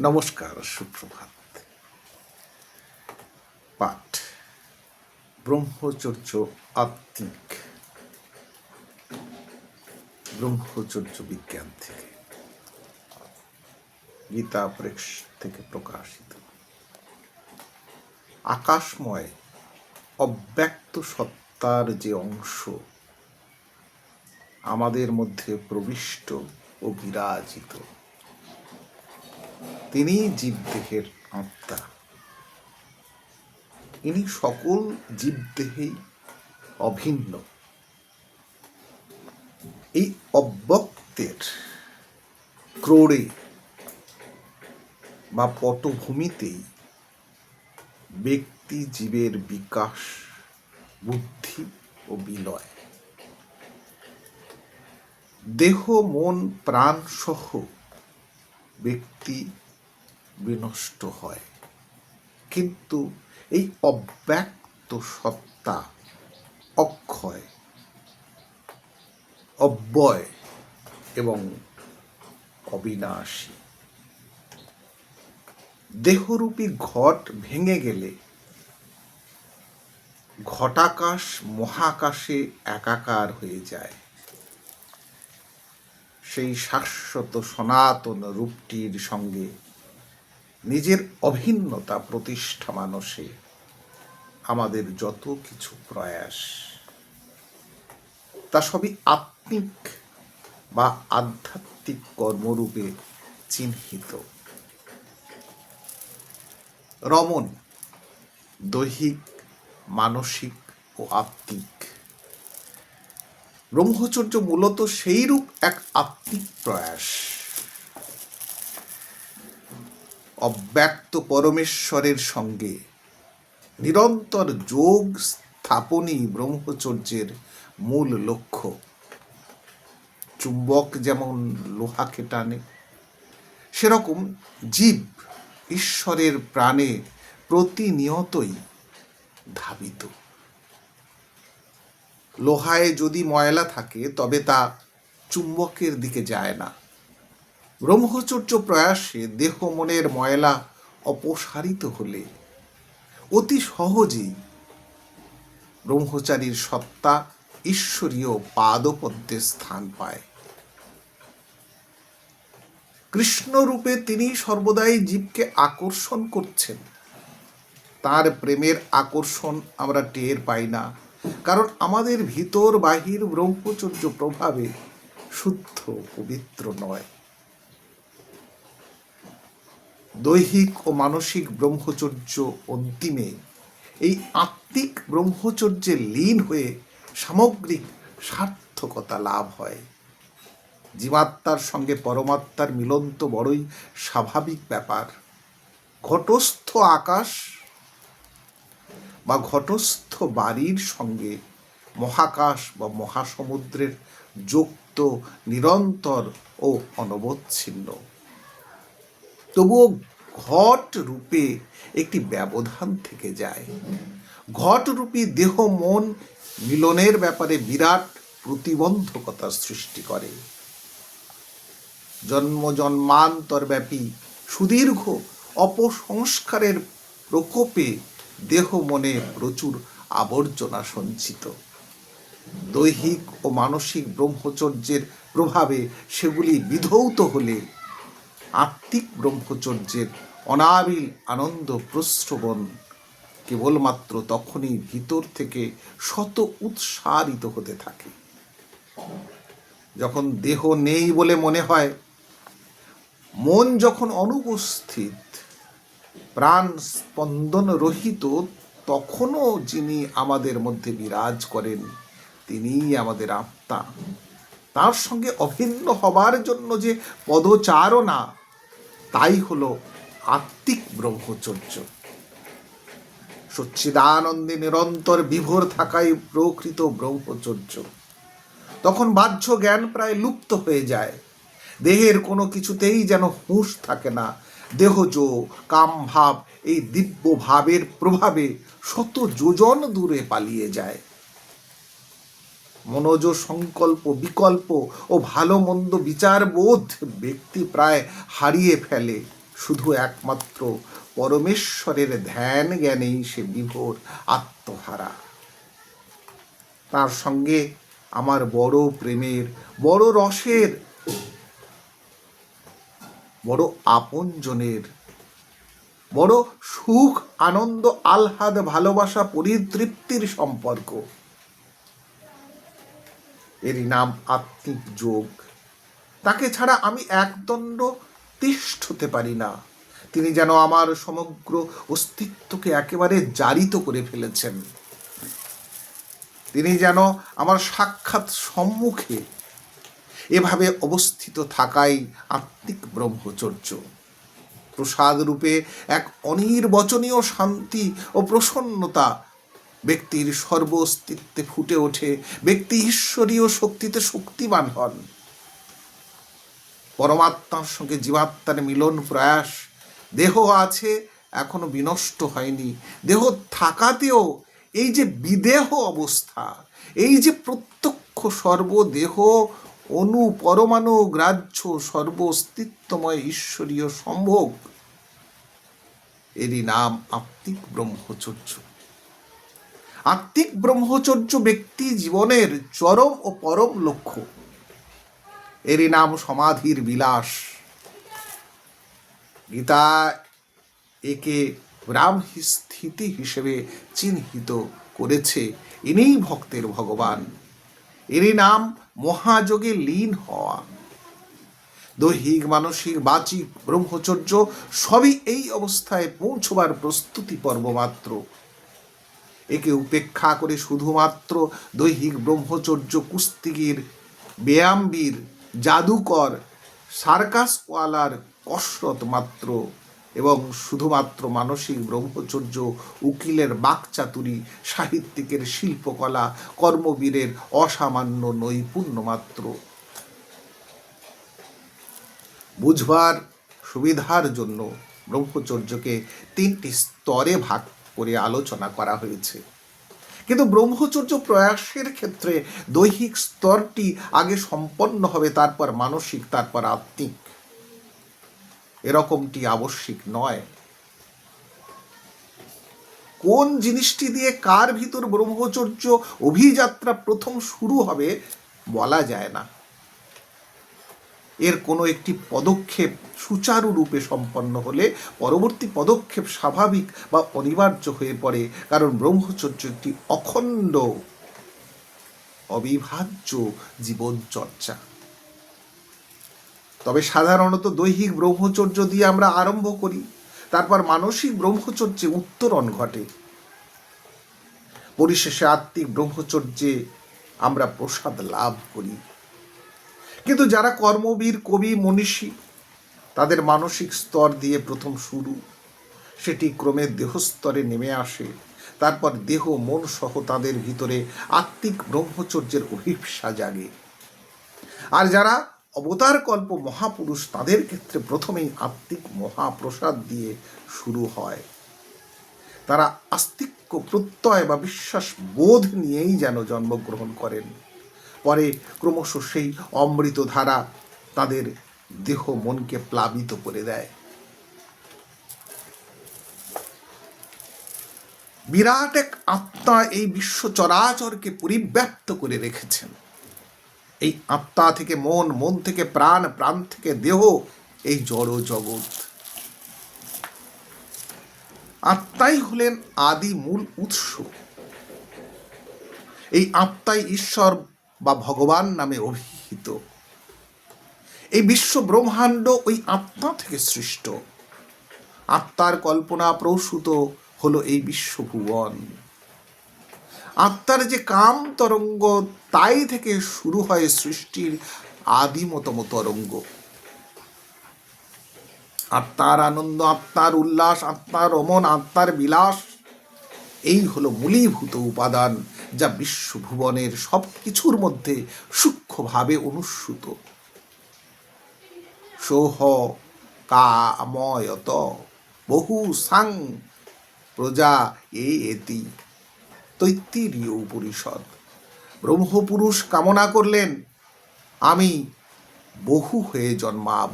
নমস্কার, সুপ্রভাত। পাঠ, ব্রহ্মচর্য আত্মিক। ব্রহ্মচর্য বিজ্ঞান থেকে। গীতা প্রেস থেকে প্রকাশিত। আকাশময়, অব্যক্ত সত্তার যে অংশ, আমাদের মধ্যে প্রবিষ্ট ও বিরাজিত। তিনি জীবদেহের আত্মা। ইনি সকল জীবদেহেই অভিন্ন। এই অব্যক্তের ক্রোড়ে বা পটভূমিতেই ব্যক্তি জীবের বিকাশ, বুদ্ধি ও বিলয় দেহ, মন, প্রাণ সহ ব্যক্তি বিনষ্ট হয়। কিন্তু এই অব্যক্ত সত্তা, অক্ষয়, অব্যয় এবং অবিনাশী। দেহরূপী ঘট ভেঙে গেলে ঘটাকাশ মহাকাশে একাকার হয়ে যায়। সেই শাশ্বত সনাতন রূপটির সঙ্গে নিজের অভিন্নতা প্রতিষ্ঠা মানসে আমাদের যত কিছু প্রয়াস, তা সবই আত্মিক বা আধ্যাত্মিক কর্মরূপে চিহ্নিত। রমন দৈহিক, মানসিক ও আত্মিক। ব্রহ্মচর্য মূলত সেইরূপ এক আত্মিক প্রয়াস। অব্যক্ত পরমেশ্বরের সঙ্গে। নিরন্তর যোগ স্থাপনই ব্রহ্মচর্যের মূল লক্ষ্য। চুম্বক যেমন লোহাকে টানে, সেরকম জীব ঈশ্বরের প্রাণে প্রতিনিয়তই ধাবিত। লোহায় যদি ময়লা থাকে, তবে তা চুম্বকের দিকে যায় না। ব্রহ্মচর্য প্রয়াসে দেহ মনের ময়লা অপসারিত হলে। অতি সহজেই ব্রহ্মচারীর সত্তা ঈশ্বরীয় পাদপদ্মে স্থান পায়। কৃষ্ণরূপে তিনি সর্বদাই জীবকে আকর্ষণ করছেন। তার প্রেমের আকর্ষণ আমরা টের পাই না, কারণ আমাদের ভিতর বাহির ব্রহ্মচর্য প্রভাবে শুদ্ধ পবিত্র নয়। দৈহিক ও মানসিক ব্রহ্মচর্য অন্তিমে এই আত্মিক ব্রহ্মচর্যে লীন হয়ে সামগ্রিক সার্থকতা লাভ হয়। জীবাত্মার সঙ্গে পরমাত্মার মিলন তো বড়ই স্বাভাবিক ব্যাপার। ঘটস্থ আকাশ বা ঘটস্থ বাড়ির সঙ্গে মহাকাশ বা মহাসমুদ্রের যুক্ত নিরন্তর ও অনবচ্ছিন্ন। তবুও ঘট রূপে একটি ব্যবধান থেকে যায়। ঘট রূপী দেহ মন মিলনের ব্যাপারে বিরাট প্রতিবন্ধকতা সৃষ্টি করে। জন্ম জন্মান্তর ব্যাপী সুদীর্ঘ অপসংস্কারের প্রকোপে দেহ মনে প্রচুর আবর্জনা সঞ্চিত। দৈহিক ও মানসিক ব্রহ্মচর্যের প্রভাবে সেগুলি বিধৌত হলে আত্মিক ব্রহ্মচর্যের অনাবিল আনন্দ প্রশ্রবণ কেবলমাত্র তখনই ভিতর থেকে শত উৎসারিত হতে থাকে। যখন দেহ নেই বলে মনে হয়, মন যখন অনুপস্থিত, প্রাণ স্পন্দন রহিত, তখনও যিনি আমাদের মধ্যে বিরাজ করেন, তিনিই আমাদের আত্মা। তার সঙ্গে অভিন্ন হবার জন্য যে পদচারণা তাই হলো আত্মিক ব্রহ্মচর্য। সচ্চিদানন্দে নিরন্তর বিভোর থাকাই প্রকৃত ব্রহ্মচর্য। তখন বাহ্য জ্ঞান প্রায় লুপ্ত হয়ে যায়। দেহের কোনো কিছুতেই যেন হুঁশ থাকে না। দেহজ কাম ভাব, এই দিব্য ভাবের প্রভাবে শত যোজন দূরে পালিয়ে যায়। মনোজ সংকল্প বিকল্প ও ভালো মন্দ বিচার বোধ ব্যক্তি প্রায় হারিয়ে ফেলে। শুধু একমাত্র পরমেশ্বরের ধ্যান জ্ঞানেই সে বিভোর আত্মহারা। তার সঙ্গে আমার বড় প্রেমের, বড় রসের, বড় আপনজনের, বড় সুখ, আনন্দ, আহ্লাদ, ভালোবাসা, পরিতৃপ্তির সম্পর্ক। এরই নাম আত্মিক যোগ। তাকে ছাড়া আমি একদণ্ড তিষ্ঠতে পারি না। তিনি যেন আমার সমগ্র অস্তিত্বকে একেবারে জারিত করে ফেলেছেন। তিনি যেন আমার সাক্ষাৎ সম্মুখে এভাবে অবস্থিত থাকাই আত্মিক ব্রহ্মচর্য। প্রসাদ রূপে এক অনির্বচনীয় শান্তি ও প্রসন্নতা ব্যক্তির সর্ব অস্তিত্বে ফুটে ওঠে, ব্যক্তি ঈশ্বরীয় শক্তিতে শক্তিমান হন। পরমাত্মার সঙ্গে জীবাত্মার মিলন প্রয়াস, দেহ আছে, এখনও বিনষ্ট হয়নি। দেহ থাকাতেও এই যে বিদেহ অবস্থা, এই যে প্রত্যক্ষ সর্বদেহ, অনু পরমাণু গ্রাহ্য সর্ব অস্তিত্বময় ঈশ্বরীয় সম্ভোগ, এরই নাম আত্মিক ব্রহ্মচর্য। আত্মিক ব্রহ্মচর্য ব্যক্তি জীবনের চরম ও পরম লক্ষ্য। এরই নাম সমাধির বিলাস। গীতা একে ব্রাহ্মী স্থিতি হিসেবে চিহ্নিত করেছে ইনিই ভক্তের ভগবান। এরই নাম মহাযোগে লীন হওয়া। দৈহিক, মানসিক বাচিক ব্রহ্মচর্য সবই এই অবস্থায় পৌঁছবার প্রস্তুতি পর্ব মাত্র। একে উপেক্ষা করে শুধুমাত্র দৈহিক ব্রহ্মচর্য কুস্তিগির ব্যায়ামবীর জাদুকর সার্কাসওয়ালার কসরত মাত্র এবং শুধুমাত্র মানসিক ব্রহ্মচর্য উকিলের বাকচাতুরি, সাহিত্যিকের শিল্পকলা, কর্মবীরের অসামান্য নৈপুণ্য মাত্র। বুঝবার সুবিধার জন্য ব্রহ্মচর্যকে তিনটি স্তরে ভাগ করে আলোচনা করা হয়েছে। কিন্তু ব্রহ্মচর্য প্রয়াসের ক্ষেত্রে দৈহিক স্তরটি আগে সম্পন্ন হবে, তারপর মানসিক, তারপর আত্মিক। এরকমটি আবশ্যিক নয়। কোন জিনিসটি দিয়ে কার ভিতর ব্রহ্মচর্য অভিযাত্রা প্রথম শুরু হবে বলা যায় না। এর কোনো একটি পদক্ষেপ সুচারুরূপে সম্পন্ন হলে পরবর্তী পদক্ষেপ স্বাভাবিক বা অনিবার্য হয়ে পড়ে, কারণ ব্রহ্মচর্য একটি অখণ্ড, অবিভাজ্য জীবনচর্চা। তবে সাধারণত দৈহিক ব্রহ্মচর্য দিয়ে আমরা আরম্ভ করি, তারপর মানসিক ব্রহ্মচর্যে উত্তরণ ঘটে। পরিশেষে আত্মিক ব্রহ্মচর্যে আমরা প্রসাদ লাভ করি। কিন্তু যারা কর্মবীর, কবি, মনীষী, তাদের মানসিক স্তর দিয়ে প্রথম শুরু। সেটি ক্রমে দেহস্তরে নেমে আসে। তারপর দেহ, মন সহ তাদের ভিতরে আত্মিক ব্রহ্মচর্যের অভিপ্সা জাগে। আর যারা অবতার কল্প মহাপুরুষ, তাদের ক্ষেত্রে প্রথমেই আত্মিক মহাপ্রসাদ দিয়ে শুরু হয়। তারা আস্তিক্য, প্রত্যয় বা বিশ্বাস, বোধ নিয়েই যেন জন্মগ্রহণ করেন। পরে ক্রমশ সেই অমৃত ধারা তাদের দেহ মনকে প্লাবিত করে দেয়। বিরাট এক আত্মা এই বিশ্ব চরাচরকে পরিব্যাপ্ত করে রেখেছেন। এই আত্মা থেকে মন মন থেকে প্রাণ প্রাণ থেকে দেহ, এই জড় জগৎ। আত্মাই হলেন আদি মূল উৎস। এই আত্মাই ঈশ্বর বা ভগবান নামে অভিহিত। এই বিশ্ব ব্রহ্মাণ্ড ওই আত্মা থেকে সৃষ্ট। আত্মার কল্পনা প্রসূত হলো এই বিশ্বভুবন। আত্মার যে কাম তরঙ্গ, তাই থেকে শুরু হয় সৃষ্টির আদিমতম তরঙ্গ। আত্মার আনন্দ, আত্মার উল্লাস, আত্মার রমন আত্মার বিলাস এই হলো মূলীভূত উপাদান যা বিশ্বভুবনের সব কিছুর মধ্যে সূক্ষ্মভাবে অনুস্যুত সোহ কাময়ত বহু সাং প্রজা এ এতি। তৈত্তিরীয় উপনিষদ। ব্রহ্মপুরুষ কামনা করলেন, আমি বহু হয়ে জন্মাব।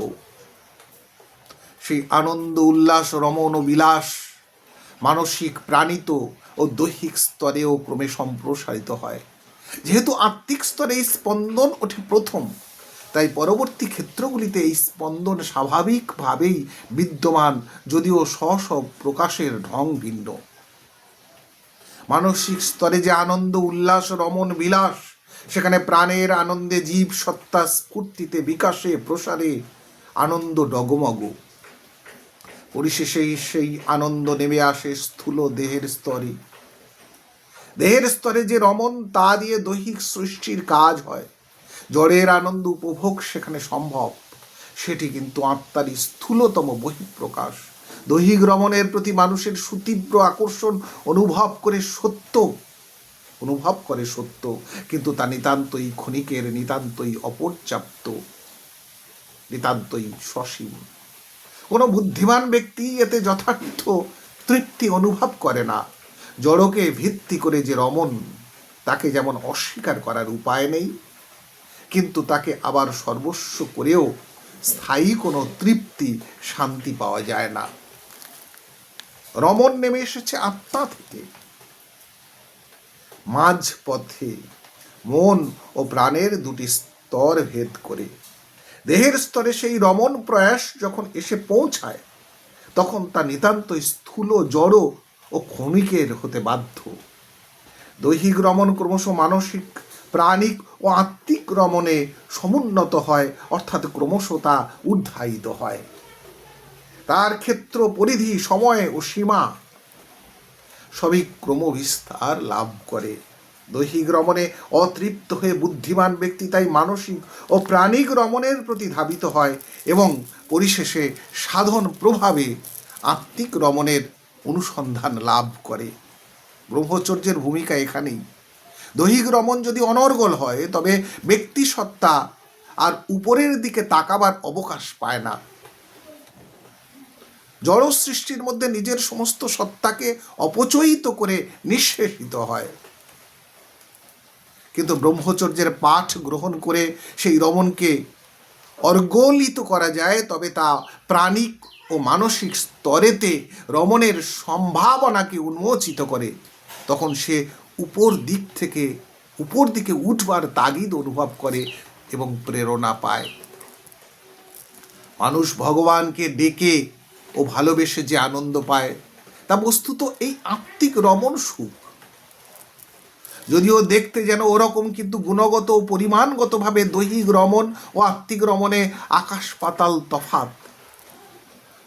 সেই আনন্দ উল্লাস রমণ বিলাস মানসিক, প্রাণিত ও দৈহিক স্তরেও ক্রমে সম্প্রসারিত হয়। যেহেতু আত্মিক স্তরে এই স্পন্দন ওঠে প্রথম, তাই পরবর্তী ক্ষেত্রগুলিতে এই স্পন্দন স্বাভাবিকভাবেই বিদ্যমান, যদিও স্ব প্রকাশের ঢং ভিন্ন। মানসিক স্তরে যে আনন্দ, উল্লাস রমন বিলাস, সেখানে প্রাণের আনন্দে জীব, সত্তা, স্ফূর্তিতে বিকাশে, প্রসারে আনন্দ ডগমগ। পরিশেষে সেই আনন্দ নেমে আসে স্থূল দেহের স্তরে। দেহের স্তরে যে রমন, তা দিয়ে দৈহিক সৃষ্টির কাজ হয়। জ্বরের আনন্দ উপভোগ সেখানে সম্ভব। সেটি কিন্তু আত্মারই স্থূলতম বহিঃপ্রকাশ। দৈহিক রমণের প্রতি মানুষের সুতীব্র আকর্ষণ অনুভব করে সত্য। অনুভব করে সত্য, কিন্তু তা নিতান্তই ক্ষণিকের, নিতান্তই অপর্যাপ্ত, নিতান্তই সসীম। কোনো বুদ্ধিমান ব্যক্তি এতে যথার্থ তৃপ্তি অনুভব করে না। জড়কে ভিত্তি করে যে রমন তাকে যেমন অস্বীকার করার উপায় নেই, কিন্তু তাকে আবার সর্বস্ব করেও স্থায়ী কোনো তৃপ্তি, শান্তি পাওয়া যায় না। রমন নেমে এসেছে আত্মা থেকে। মাঝ পথে মন ও প্রাণের দুটি স্তর ভেদ করে দেহের স্তরে সেই রমণ প্রয়াস যখন এসে পৌঁছায়, তখন তা নিতান্ত স্থূল, জড় ও ক্ষণিকের হতে বাধ্য। দৈহিক রমণ ক্রমশ মানসিক, প্রাণিক ও আত্মিক রমণে সমুন্নত হয়, অর্থাৎ ক্রমশ তা উদ্ধায়িত হয়। তার ক্ষেত্র, পরিধি, সময় ও সীমা সবই ক্রমবিস্তার লাভ করে। দৈহিক রমণে অতৃপ্ত হয়ে বুদ্ধিমান ব্যক্তি তাই মানসিক ও প্রাণিক রমণের প্রতি ধাবিত হয় এবং পরিশেষে সাধন প্রভাবে আত্মিক রমণের অনুসন্ধান লাভ করে। ব্রহ্মচর্যের ভূমিকা এখানেই। দৈহিক রমণ যদি অনর্গল হয়, তবে ব্যক্তি সত্তা আর উপরের দিকে তাকাবার অবকাশ পায় না। জড় সৃষ্টির মধ্যে নিজের সমস্ত সত্তাকে অপচয়িত করে নিঃশেষিত হয়। কিন্তু ব্রহ্মচর্যের পাঠ গ্রহণ করে সেই রমণকে অর্গলিত করা যায়, তবে তা প্রাণিক ও মানসিক স্তরেতে রমণের সম্ভাবনাকে উন্মোচিত করে। তখন সে উপর দিক থেকে, উপর দিকে উঠবার তাগিদ অনুভব করে এবং প্রেরণা পায়। মানুষ ভগবানকে ডেকে ও ভালোবেসে যে আনন্দ পায়, তা বস্তুত এই আত্মিক রমণ সুখ। যদিও দেখতে যেন ওরকম, কিন্তু গুণগত ও পরিমাণগতভাবে দৈহিক রমণ ও আত্মিক রমণে আকাশ পাতাল তফাত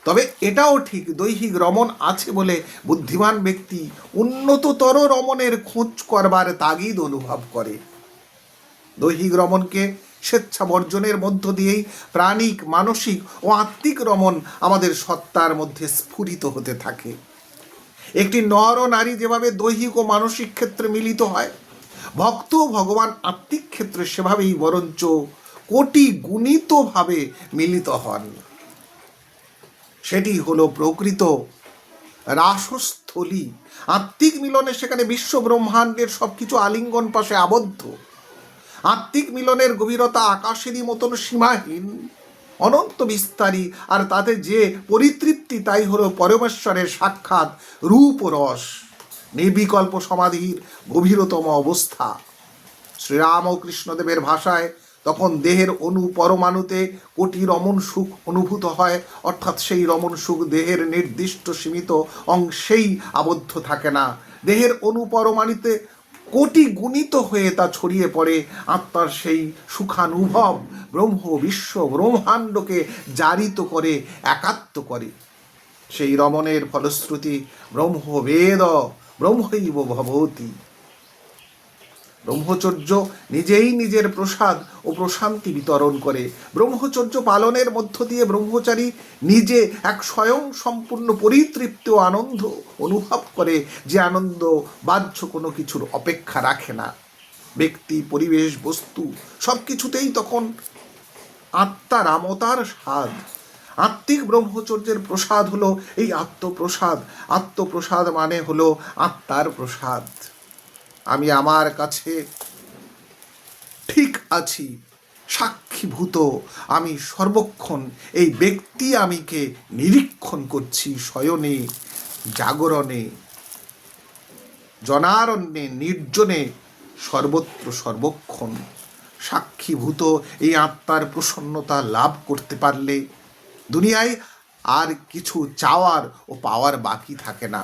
তবে এটাও ঠিক, দৈহিক রমণ আছে বলে বুদ্ধিমান ব্যক্তি উন্নততর রমণের খোঁজ করবার তাগিদ অনুভব করে। দৈহিক রমণকে স্বেচ্ছা বর্জনের মধ্য দিয়েই প্রাণিক, মানসিক ও আত্মিক রমণ আমাদের সত্তার মধ্যে স্ফুরিত হতে থাকে। একটি নর ও নারী যেভাবে দৈহিক ও মানসিক ক্ষেত্রে মিলিত হয়, ভক্ত ভগবান আত্মিক ক্ষেত্রে সেভাবেই বরঞ্চ কোটি গুণিতভাবে মিলিত হন। সেটি হলো প্রকৃত রাসস্থলী। আত্মিক মিলনে সেখানে বিশ্ব ব্রহ্মাণ্ডের সবকিছু আলিঙ্গন পাশে আবদ্ধ। আত্মিক মিলনের গভীরতা আকাশেরই মতন সীমাহীন। অনন্ত বিস্তারী, আর তাতে যে পরিতৃপ্তি, তাই হলো পরমেশ্বরের সাক্ষাৎ রূপ রস নির্বিকল্প সমাধির গভীরতম অবস্থা। শ্রীরাম ও কৃষ্ণদেবের ভাষায় তখন দেহের অনু পরমাণুতে কোটি রমণ সুখ অনুভূত হয়, অর্থাৎ সেই রমণ সুখ দেহের নির্দিষ্ট সীমিত অংশেই আবদ্ধ থাকে না। দেহের অনু পরমাণুতে কোটি গুণিত হয়ে তা ছড়িয়ে পড়ে আত্মার সেই সুখানুভব ব্রহ্ম বিশ্ব ব্রহ্মাণ্ডকে জারিত করে, একাত্ম করে। সেই রমণের ফলশ্রুতি ব্রহ্ম ব্রহ্মবেদ, ব্রহ্মৈব ভবতি। ব্রহ্মচর্য নিজেই নিজের প্রসাদ ও প্রশান্তি বিতরণ করে। ব্রহ্মচর্য পালনের মধ্য দিয়ে ব্রহ্মচারী নিজে এক স্বয়ং সম্পূর্ণ পরিতৃপ্ত আনন্দ অনুভব করে যে আনন্দ বাহ্য কোনো কিছুর অপেক্ষা রাখে না। ব্যক্তি, পরিবেশ, বস্তু সব কিছুতেই তখন আত্মার আমতার স্বাদ। আত্মিক ব্রহ্মচর্যের প্রসাদ হলো এই আত্মপ্রসাদ। আত্মপ্রসাদ মানে হলো আত্মার প্রসাদ। আমি আমার কাছে ঠিক আছি, সাক্ষীভূত। আমি সর্বক্ষণ এই ব্যক্তি আমিকে নিরীক্ষণ করছি শয়নে, জাগরণে, জনারণ্যে, নির্জনে, সর্বত্র সর্বক্ষণ। সাক্ষীভূত এই আত্মার প্রসন্নতা লাভ করতে পারলে দুনিয়ায় আর কিছু চাওয়ার ও পাওয়ার বাকি থাকে না।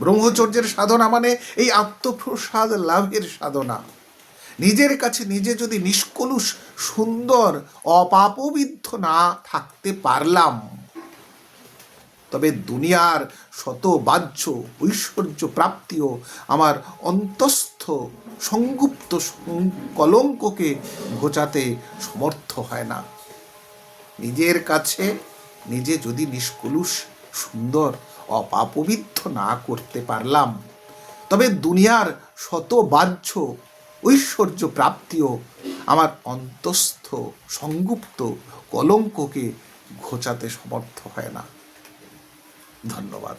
ব্রহ্মচর্যের সাধনা মানে এই আত্মপ্রসাদ লাভের সাধনা। নিজের কাছে নিজে যদি নিষ্কলুষ, সুন্দর, অপাপবিদ্ধ না থাকতে পারলাম, তবে দুনিয়ার শত বাহ্য ঐশ্বর্য প্রাপ্তিও আমার অন্তস্থ সংগুপ্ত কলঙ্ককে ঘোচাতে সমর্থ হয় না। নিজের কাছে নিজে যদি নিষ্কলুষ, সুন্দর অপাপবিদ্ধ না করতে পারলাম। তবে দুনিয়ার শত বাহ্য ঐশ্বর্য প্রাপ্তিও আমার অন্তস্থ সংগুপ্ত কলঙ্ককে ঘোচাতে সমর্থ হয় না। ধন্যবাদ।